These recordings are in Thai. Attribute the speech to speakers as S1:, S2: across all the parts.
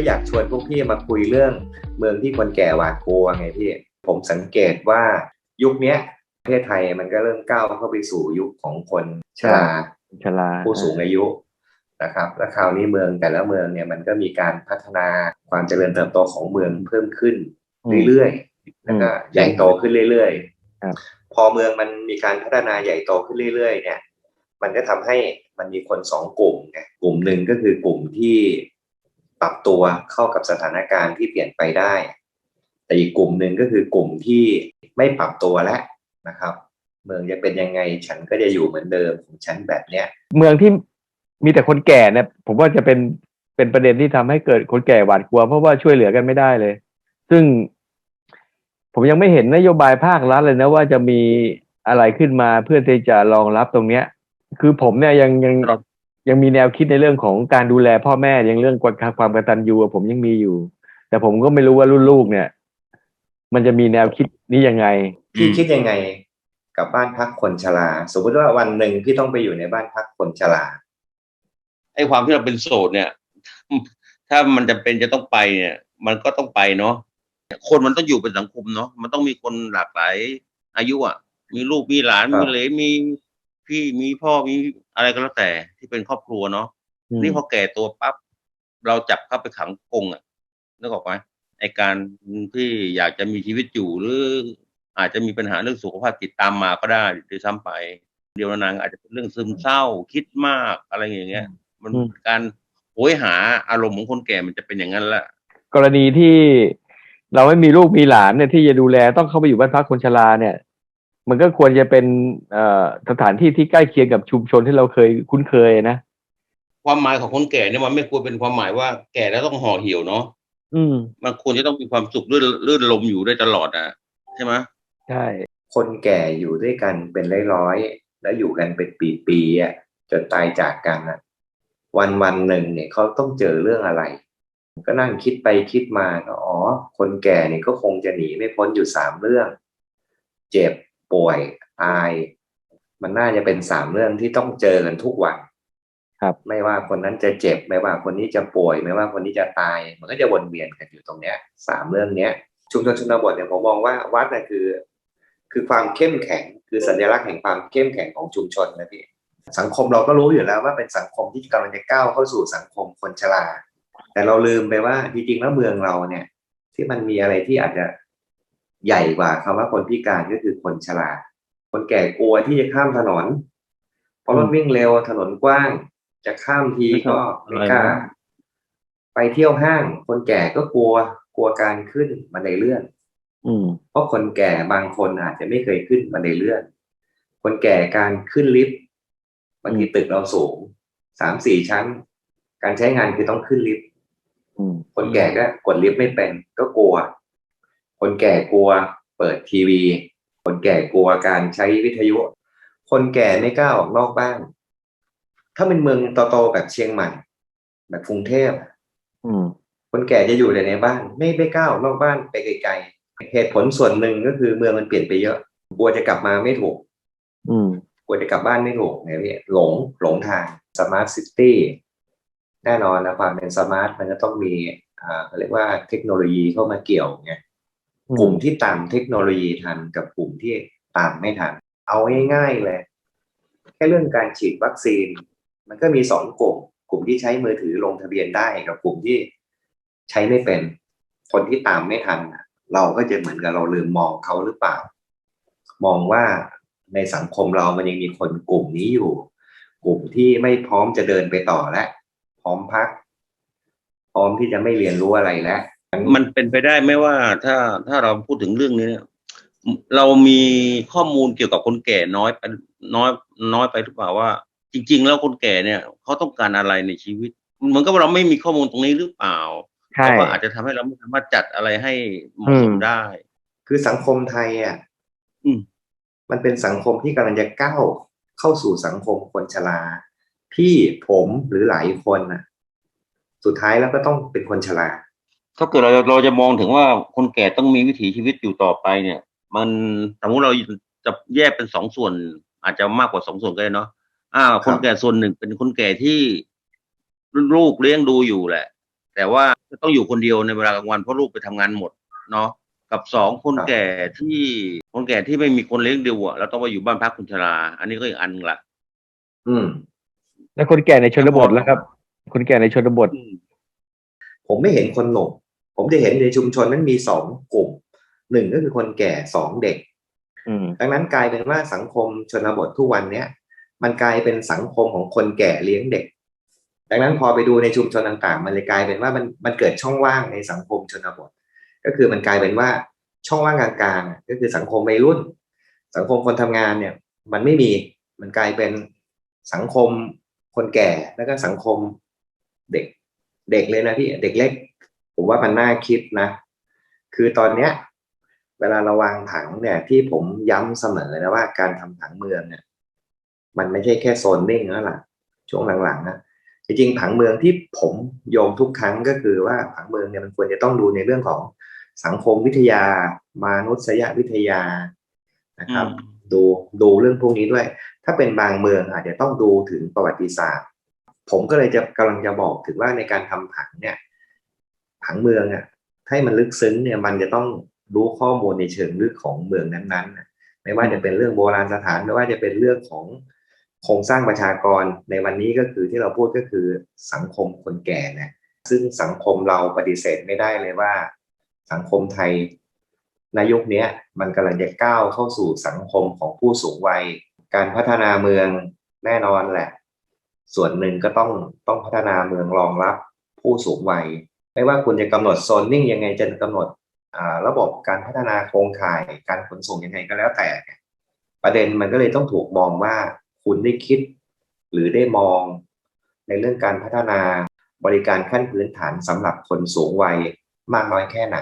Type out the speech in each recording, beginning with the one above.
S1: ก็อยากชวนพวกพี่มาคุยเรื่องเมืองที่คนแก่หวาดกลัวไงพี่ ผมสังเกตว่ายุคเนี้ยประเทศไทยมันก็เริ่มก้าวเข้าไปสู่ยุคของคนชรา
S2: ชรา
S1: ผู้สูงอายุนะครับ และคราวนี้เมืองแต่ละเมืองเนี่ยมันก็มีการพัฒนาความเจริญเติบโตของเมืองเพิ่มขึ้นเรื่อยๆแล้วก็ใหญ่โตขึ้นเรื่อย
S2: ครับ
S1: ๆพอเมืองมันมีการพัฒนาใหญ่โตขึ้นเรื่อยๆ เนี่ย มันก็ทำให้มันมีคนสองกลุ่มไงกลุ่มหนึ่งก็คือกลุ่มที่ ปรับตัวเข้ากับสถานการณ์ที่เปลี่ยนไปได้ แต่อีกกลุ่มหนึ่งก็คือกลุ่มที่ไม่ปรับตัวแล้วนะครับ เมืองจะเป็นยังไงฉันก็จะอยู่เหมือนเดิมของฉันแบบเนี้ย
S2: เมืองที่มีแต่คนแก่เนี่ย ผมว่าจะเป็นเป็นประเด็นที่ทำให้เกิดคนแก่หวาดกลัว เพราะว่าช่วยเหลือกันไม่ได้เลย ซึ่งผมยังไม่เห็นนโยบายภาครัฐเลยนะว่าจะมีอะไรขึ้นมาเพื่อที่จะรองรับตรงเนี้ย คือผมเนี่ยยังยัง
S3: ครับ
S2: ยังมีแนวคิดในเรื่องของการดูแลพ่อแม่ยังเรื่องความความกตัญญูอะผมยังมีอยู่ แต่ผมก็ไม่รู้ว่ารุ่นลูกเนี่ย มันจะมีแนวคิดนี้ยังไง
S1: พี่
S3: อืม
S1: คิดยังไงกับบ้านพักคนชราสมมติว่าวันหนึ่งพี่ต้องไปอยู่ในบ้านพักคนชรา
S3: ไอ้ความที่เราเป็นโสดเนี่ย ถ้ามันจะเป็นจะต้องไปเนี่ย มันก็ต้องไปเนาะคนมันต้องอยู่เป็นสังคมเนาะมันต้องมีคนหลากหลายอายุอะ มีลูกมีหลาน
S1: ครับ
S3: มีเหลนมี พี่มีพ่อมีอะไรก็แล้วแต่ที่เป็นครอบครัวเนาะ
S2: อืม
S3: นี่พอแก่ตัวปั๊บเราจับเข้าไปขังกรงอะนึกออกไหมไอการที่อยากจะมีชีวิตอยู่หรืออาจจะมีปัญหาเรื่องสุขภาพจิตตามมาก็ได้โดยซ้ำไป เดียวนางอาจจะเป็นเรื่องซึมเศร้าคิดมากอะไรอย่างเงี้ย มัน
S2: อืม
S3: การโหยหาอารมณ์ของคนแก่มันจะเป็นอย่างนั้นแหละ
S2: กรณีที่เราไม่มีลูกมีหลานเนี่ยที่จะดูแลต้องเข้าไปอยู่บ้านพักคนชราเนี่ย มันก็ควรจะเป็นเอ่อสถานที่ที่ใกล้เคียงกับชุมชนที่เราเคยคุ้นเคยนะ
S3: ความหมายของคนแก่เนี่ยมันไม่ควรเป็นความหมายว่าแก่แล้วต้องห่อเหี่ยวเนาะ
S2: อืม
S3: มันควรจะต้องมีความสุขลื่นลื่นลมอยู่ได้ตลอดอะใช่ไหม
S2: ใช่
S1: คนแก่อยู่ด้วยกันเป็นร้อยๆแล้วอยู่กันเป็นปีๆอะจนตายจากกันอะ วันวันๆหนึ่งเนี่ยเขาต้องเจอเรื่องอะไร ก็นั่งคิดไปคิดมาก็อ๋อ คนแก่เนี่ยก็คงจะหนีไม่พ้นอยู่สามเรื่อง เจ็บ ป่วยตาย มันน่าจะเป็นสามเรื่องที่ต้องเจอกันทุกวัน
S2: ครับ
S1: ไม่ว่าคนนั้นจะเจ็บ ไม่ว่าคนนี้จะป่วย ไม่ว่าคนนี้จะตาย มันก็จะวนเวียนกันอยู่ตรงเนี้ยสามเรื่องเนี้ย ชุมชนชนบทเนี่ยผมมองว่าวัดน่ะคือ คือความเข้มแข็งคือสัญลักษณ์แห่งความเข้มแข็งของชุมชนนะพี่สังคมเราก็รู้อยู่แล้วว่าเป็นสังคมที่กำลังจะก้าวเข้าสู่สังคมคนชราแต่เราลืมไปว่าจริงๆแล้วเมืองเราเนี่ย ที่มันมีอะไรที่อาจจะ ใหญ่กว่าคำว่าคนพิการก็คือคนชราคนแก่กลัวที่จะข้ามถนนเพราะรถวิ่งเร็วถนนกว้าง จะข้ามทีก็ไม่กล้าไปเที่ยวห้าง คนแก่ก็กลัวกลัวการขึ้นบันไดเลื่อน
S2: อืม
S1: เพราะคนแก่บางคนอาจจะไม่เคยขึ้นบันไดเลื่อน คนแก่การขึ้นลิฟต์บางทีตึกเราสูงสามสี่ชั้น การใช้งานคือต้องขึ้นลิฟต์
S2: อืม
S1: คนแก่ก็กดลิฟต์ไม่เป็น ก็กลัว คนแก่กลัวเปิดทีวี คนแก่กลัวการใช้วิทยุ คนแก่ไม่กล้าออกนอกบ้าน ถ้าเป็นเมืองโตๆแบบเชียงใหม่ แบบกรุงเทพ
S2: อืม
S1: คนแก่จะอยู่แต่ในบ้าน ไม่ไม่กล้าออกนอกบ้านไปไกลๆเหตุผลส่วนหนึ่งก็คือเมืองมันเปลี่ยนไปเยอะกลัวจะกลับมาไม่ถูก
S2: อืม
S1: กลัวจะกลับบ้านไม่ถูกเนี่ยพี่หลงหลงทางสมาร์ทซิตี้แน่นอนนะความเป็นสมาร์ทมันก็ต้องมีอ่าเขาเรียกว่าเทคโนโลยีเข้ามาเกี่ยวไง กลุ่มที่ตามเทคโนโลยีทันกับกลุ่มที่ตามไม่ทัน เอาง่ายๆเลยแค่เรื่องการฉีดวัคซีน มันก็มีสองกลุ่ม กลุ่มที่ใช้มือถือลงทะเบียนได้กับกลุ่มที่ใช้ไม่เป็น คนที่ตามไม่ทันเราก็จะเหมือนกับเราลืมมองเขาหรือเปล่า มองว่าในสังคมเรามันยังมีคนกลุ่มนี้อยู่ กลุ่มที่ไม่พร้อมจะเดินไปต่อและ พร้อมพัก พร้อมที่จะไม่เรียนรู้อะไรแล้ว
S3: มันเป็นไปได้ไหมว่าถ้าถ้าเราพูดถึงเรื่องนี้เนี่ยเรามีข้อมูลเกี่ยวกับคนแก่น้อยไปน้อยน้อยไปหรือเปล่าว่า จริง ๆ แล้วคนแก่เนี่ยเขาต้องการอะไรในชีวิตเหมือนกับว่าเราไม่มีข้อมูลตรงนี้หรือเปล่า
S2: ใช่
S3: แล้วก็อาจจะทำให้เราไม่สามารถจัดอะไรให้เหมาะสม
S2: อืม
S3: ได้
S1: คือสังคมไทยอะ
S3: อืม
S1: มันเป็นสังคมที่กำลังจะก้าวเข้าสู่สังคมคนชราพี่ผมหรือหลายคนน่ะ สุดท้ายแล้วก็ต้องเป็นคนชรา
S3: ถ้าเกิดเราเราจะมองถึงว่าคนแก่ต้องมีวิถีชีวิตอยู่ต่อไปเนี่ย มันสมมติเราจะแยกเป็นสองส่วน อาจจะมากกว่าสองส่วนก็ได้เนาะอ่า คนแก่ส่วนหนึ่งเป็นคนแก่ที่ลูกเลี้ยงดูอยู่แหละ แต่ว่าต้องอยู่คนเดียวในเวลากลางวันเพราะลูกไปทำงานหมดเนาะกับสองคนแก่ที่คนแก่ที่ไม่มีคนเลี้ยงดูอะเราต้องไปอยู่บ้านพักคนชรา อันนี้ก็อีกอันหนึ่งละ
S1: อืม
S2: แล้วคนแก่ในชนบทแล้วครับ คนแก่ในชนบท
S3: อืม
S1: ผมไม่เห็นคนหนุ่มผมจะเห็นในชุมชนนั้นมีสองกลุ่มหนึ่งก็คือคนแก่สองเด็ก
S2: อืม
S1: ดังนั้นกลายเป็นว่าสังคมชนบททุกวันเนี้ยมันกลายเป็นสังคมของคนแก่เลี้ยงเด็ก ดังนั้นพอไปดูในชุมชนต่างๆ มันเลยกลายเป็นว่ามันมันเกิดช่องว่างในสังคมชนบท ก็คือมันกลายเป็นว่าช่องว่างกลางๆก็คือสังคมวัยรุ่น สังคมคนทำงานเนี่ย มันไม่มีมันกลายเป็นสังคมคนแก่แล้วก็สังคมเด็ก เด็กเลยนะพี่เด็กเล็ก ผมว่ามันน่าคิดนะ คือตอนเนี้ย เวลาเราวางผังเนี่ย ที่ผมย้ำเสมอนะว่าการทำผังเมืองเนี่ยมันไม่ใช่แค่โซนนิ่งแล้วล่ะ ช่วงหลังๆนะจริงๆผังเมืองที่ผมโยงทุกครั้งก็คือว่าผังเมืองเนี่ยมันควรจะต้องดูในเรื่องของสังคมวิทยา มานุษยวิทยานะครับ ดูดูเรื่องพวกนี้ด้วย ถ้าเป็นบางเมืองอาจจะต้องดูถึงประวัติศาสตร์ ผมก็เลยจะกำลังจะบอกถึงว่าในการทำผังเนี่ย ผังเมืองอะให้มันลึกซึ้งเนี่ยมันจะต้องรู้ข้อมูลในเชิงลึกของเมืองนั้นๆนะไม่ว่าจะเป็นเรื่องโบราณสถานไม่ว่าจะเป็นเรื่องของโครงสร้างประชากรในวันนี้ก็คือที่เราพูดก็คือสังคมคนแก่นะซึ่งสังคมเราปฏิเสธไม่ได้เลยว่า สังคมไทยในยุคเนี้ยมันกำลังจะก้าวเข้าสู่สังคมของผู้สูงวัย การพัฒนาเมืองแน่นอนแหละ ส่วนหนึ่งก็ต้องต้องพัฒนาเมืองรองรับผู้สูงวัย ไม่ว่าคุณจะกำหนดโซนนิ่งยังไงจะกำหนดระบบการพัฒนาโครงข่ายการขนส่งยังไงก็แล้วแต่ ประเด็นมันก็เลยต้องถูกมองว่าคุณได้คิด หรือได้มอง ในเรื่องการพัฒนาบริการขั้นพื้นฐานสำหรับคนสูงวัยมากน้อยแค่ไหน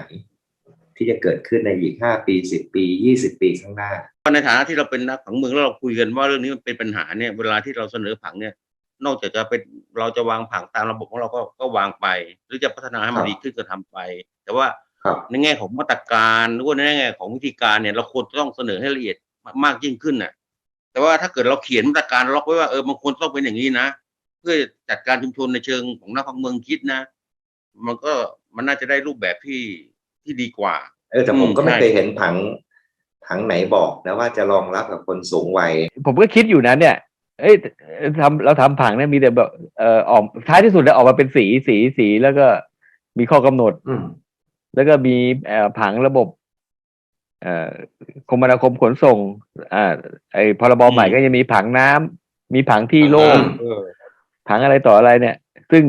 S1: ที่จะเกิดขึ้นในอีกห้าปีสิบปียี่สิบปีข้างหน้า
S3: ในฐานะที่เราเป็นนักผังเมืองแล้วเราคุยกันว่าเรื่องนี้มันเป็นปัญหาเนี่ยเวลาที่เราเสนอผังเนี่ย นอกจากจะเป็นเราจะวางผังตามระบบของเราก็ก็วางไป หรือจะพัฒนาให้มัน
S1: ครับ
S3: ดีขึ้นก็ทำไป แต่ว่า
S1: ครับ
S3: ในแง่ของมาตรการหรือว่าในแง่ของวิธีการเนี่ยเราควรจะต้องเสนอให้ละเอียดมากยิ่งขึ้นน่ะ แต่ว่าถ้าเกิดเราเขียนมาตรการล็อกไว้ว่าเออมันควรต้องเป็นอย่างนี้นะเพื่อจัดการชุมชนในเชิงของนักพังเมืองคิดนะ มันก็มันน่าจะได้รูปแบบที่ที่ดีกว่า
S1: เออแต่ผม
S3: อืม
S1: ก็ไม่
S3: ใช่
S1: เคยเห็นผังผังไหนบอกนะว่าจะรองรับกับคนสูงวัย
S2: ผมก็คิดอยู่นะเนี่ย เอ้ยทำเราทำผังเนี่ยมีแต่แบบเอ่อออกท้ายที่สุดเนี่ยออกมาเป็นสีสีสีแล้วก็มีข้อกำหนด
S1: อืม
S2: แล้วก็มีเอ่อผังระบบ เอ่อคมนาคมขนส่ง อ่า ไอพรบใหม่
S3: อืม
S2: ก็จะมีผังน้ำมีผังที่โล่ง
S3: เออ
S2: ผังอะไรต่ออะไรเนี่ย ซึ่ง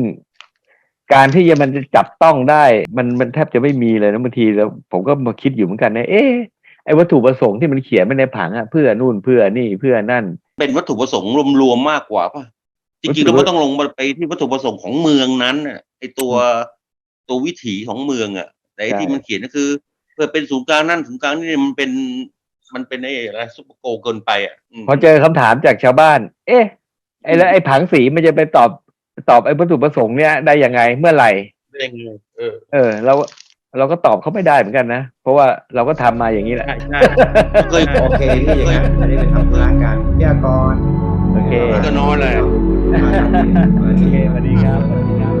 S2: การที่จะมันจะจับต้องได้ มันมันแทบจะไม่มีเลยนะบางทีแล้วผมก็มาคิดอยู่เหมือนกันนะเอ๊ะไอ้วัตถุประสงค์ที่มันเขียนไว้ในผังอะเพื่อนู่นเพื่อนี่เพื่อนั่น
S3: เป็นวัตถุประสงค์รวมๆมากกว่าป่ะจ
S2: วัตถุ
S3: ริงๆแล้วมันต้องลงมาไปที่วัตถุประสงค์ของเมืองนั้นน่ะไอตัวตัววิถีของเมืองอะแต่ไอ้ที่มันเขียนก็คือ เพื่อเป็นศูนย์กลางนั่นศูนย์กลางนี่มันเป็นมันเป็นไอ้อะไรซุปเปอร์โกลเกินไปอะม
S2: พอเจอคำถามจากชาวบ้าน เอ๊ะไอ้แล้วไอ้ผังสีมันจะไปตอบตอบไอ้วัตถุประสงค์เนี่ยได้ยังไงเมื่อไหร่
S3: เร่งเลยเออ
S2: เออเรา เราก็ตอบเขาไม่ได้เหมือนกันนะ เพราะว่าเราก็ทำมาอย่างนี้แหละ
S3: ใช่ใช่เคย
S1: โอเคพี่อย่างนั้นอันนี้เป็นทำธุระการวิทยากร
S2: โอเค
S3: ก็นอนเลย
S2: โอเคสวัสดีครับสวัสดีครับสวัสดี